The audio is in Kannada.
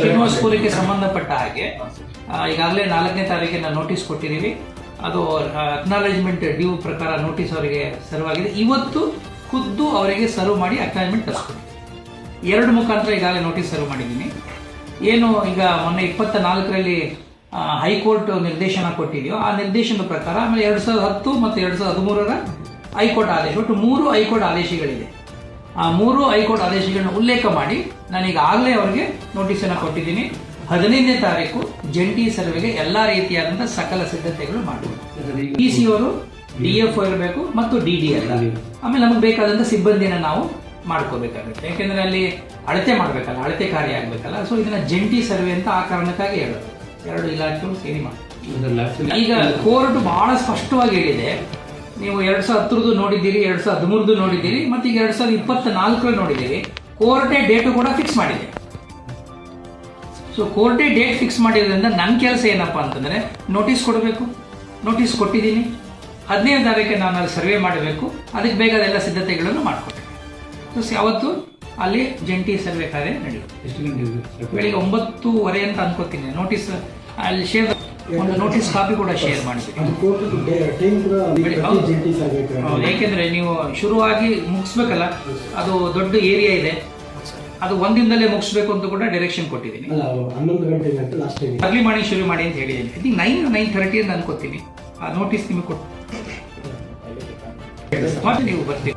ಶ್ರೀನಿವಾಸಪುರಕ್ಕೆ ಸಂಬಂಧಪಟ್ಟ ಹಾಗೆ ಈಗಾಗಲೇ ನಾಲ್ಕನೇ ತಾರೀಕಿನ ನೋಟಿಸ್ ಕೊಟ್ಟಿದ್ದೀವಿ. ಅದು ಅಕ್ನಾಲೇಜ್ಮೆಂಟ್ ಡ್ಯೂ ಪ್ರಕಾರ ನೋಟಿಸ್ ಅವರಿಗೆ ಸರ್ವ್ ಆಗಿದೆ. ಇವತ್ತು ಖುದ್ದು ಅವರಿಗೆ ಸರ್ವ್ ಮಾಡಿ ಅಕ್ನಾಲೇಜ್ಮೆಂಟ್ ತರಿಸ್ಕೊಂಡು ಎರಡು ಮುಖಾಂತರ ಈಗಾಗಲೇ ನೋಟಿಸ್ ಸರ್ವ್ ಮಾಡಿದ್ದೀನಿ. ಏನು ಈಗ ಮೊನ್ನೆ ಇಪ್ಪತ್ತ ನಾಲ್ಕರಲ್ಲಿ ಹೈಕೋರ್ಟ್ ನಿರ್ದೇಶನ ಕೊಟ್ಟಿದೆಯೋ, ಆ ನಿರ್ದೇಶನದ ಪ್ರಕಾರ ಆಮೇಲೆ ಎರಡು ಸಾವಿರದ ಹತ್ತು ಮತ್ತು ಎರಡು ಸಾವಿರದ ಹದಿಮೂರರ ಹೈಕೋರ್ಟ್ ಆದೇಶ. ಒಟ್ಟು ಮೂರು ಹೈಕೋರ್ಟ್ ಆದೇಶಗಳಿದೆ ಆ ಮೂರು ಹೈಕೋರ್ಟ್ ಆದೇಶಗಳನ್ನ ಉಲ್ಲೇಖ ಮಾಡಿ ನಾನೀಗ ಆಗಲೇ ಅವರಿಗೆ ನೋಟಿಸನ್ನು ಕೊಟ್ಟಿದ್ದೀನಿ. ಹದಿನೈದನೇ ತಾರೀಕು ಜಂಟಿ ಸರ್ವೆಗೆ ಎಲ್ಲಾ ರೀತಿಯಾದಂತಹ ಸಕಲ ಸಿದ್ಧತೆಗಳು ಮಾಡಬೇಕು ಡಿ ಸಿ ಅವರು ಡಿ ಎಫ್ ಇರಬೇಕು ಮತ್ತು ಡಿ ಡಿ ಎಲ್ ಆಮೇಲೆ ನಮಗೆ ಬೇಕಾದಂತ ಸಿಬ್ಬಂದಿನ ನಾವು ಮಾಡ್ಕೋಬೇಕಾಗುತ್ತೆ. ಯಾಕೆಂದ್ರೆ ಅಲ್ಲಿ ಅಳತೆ ಮಾಡ್ಬೇಕಲ್ಲ ಅಳತೆ ಕಾರ್ಯ ಆಗ್ಬೇಕಲ್ಲ ಸೊ ಇದನ್ನ ಜಂಟಿ ಸರ್ವೆ ಅಂತ ಆ ಕಾರಣಕ್ಕಾಗಿ ಹೇಳೋದು. ಎರಡು ಇಲಾಖೆಗಳು ಸೇರಿ ಮಾಡಿ ಈಗ ಕೋರ್ಟ್ ಬಹಳ ಸ್ಪಷ್ಟವಾಗಿ ಹೇಳಿದೆ ನೀವು ಎರಡ್ ಸಾವಿರದ ಹತ್ತರದ್ದು ನೋಡಿದ್ದೀರಿ ಎರಡ್ ಸಾವಿರದ ಹದಿಮೂರದು ನೋಡಿದ್ದೀರಿ ಮತ್ತೆ ಈಗ ಎರಡ್ ಸಾವಿರದ ಇಪ್ಪತ್ತ ನಾಲ್ಕರಲ್ಲಿ ನೋಡಿದ್ದೀರಿ ಕೋರ್ಟೆ ಡೇಟ್ ಕೂಡ ಫಿಕ್ಸ್ ಮಾಡಿದೆ. ಸೊ ಕೋರ್ಟೆ ಡೇಟ್ ಫಿಕ್ಸ್ ಮಾಡಿರೋದ್ರಿಂದ ನನ್ನ ಕೆಲಸ ಏನಪ್ಪ ಅಂತಂದ್ರೆ ನೋಟಿಸ್ ಕೊಡಬೇಕು. ನೋಟಿಸ್ ಕೊಟ್ಟಿದ್ದೀನಿ. ಹದಿನೈದು ತಾರೀಕು ನಾನು ಅಲ್ಲಿ ಸರ್ವೆ ಮಾಡಬೇಕು. ಅದಕ್ಕೆ ಬೇಕಾದ ಎಲ್ಲ ಸಿದ್ಧತೆಗಳನ್ನು ಮಾಡಿಕೊಟ್ಟೆ ಸೊ ಯಾವತ್ತು ಅಲ್ಲಿ ಜಂಟಿ ಸರ್ವೆ ಕಾರ್ಯ ನಡೆಯುತ್ತೆ ಬೆಳಿಗ್ಗೆ ಒಂಬತ್ತೂವರೆ ಅಂತ ಅನ್ಕೋತೀನಿ. ನೋಟಿಸ್ ಅಲ್ಲಿ ಶೇರ್ ಒಂದು ನೋಟಿಸ್ ಕಾಪಿ ಕೂಡ ಶೇರ್ ಸಾಗಬೇಕು ಏಕೆಂದ್ರೆ ನೀವು ಶುರುವಾಗಿ ಮುಗಿಸ್ಬೇಕಲ್ಲ ಅದು ದೊಡ್ಡ ಏರಿಯಾ ಇದೆ. ಅದು ಒಂದಿನದಲ್ಲೇ ಮುಗಿಸ್ಬೇಕು ಅಂತ ಕೂಡ ಡೈರೆಕ್ಷನ್ ಕೊಟ್ಟಿದ್ದೀನಿ. ಹನ್ನೊಂದು ಗಂಟೆಗೆ ಅಂತ ಲಾಸ್ಟ್ ಟೈಮ್ ಅರ್ಲಿ ಮಾರ್ನಿಂಗ್ ಶುರು ಮಾಡಿ ಅಂತ ಹೇಳಿದ್ದೀನಿ. I think nine nine thirty ಅಂತ ಅನ್ಕೋತೀನಿ. ಆ ನೋಟಿಸ್ ನಿಮಗೆ ಕೊಟ್ಟು ಮತ್ತೆ ನೀವು ಬರ್ತೀವಿ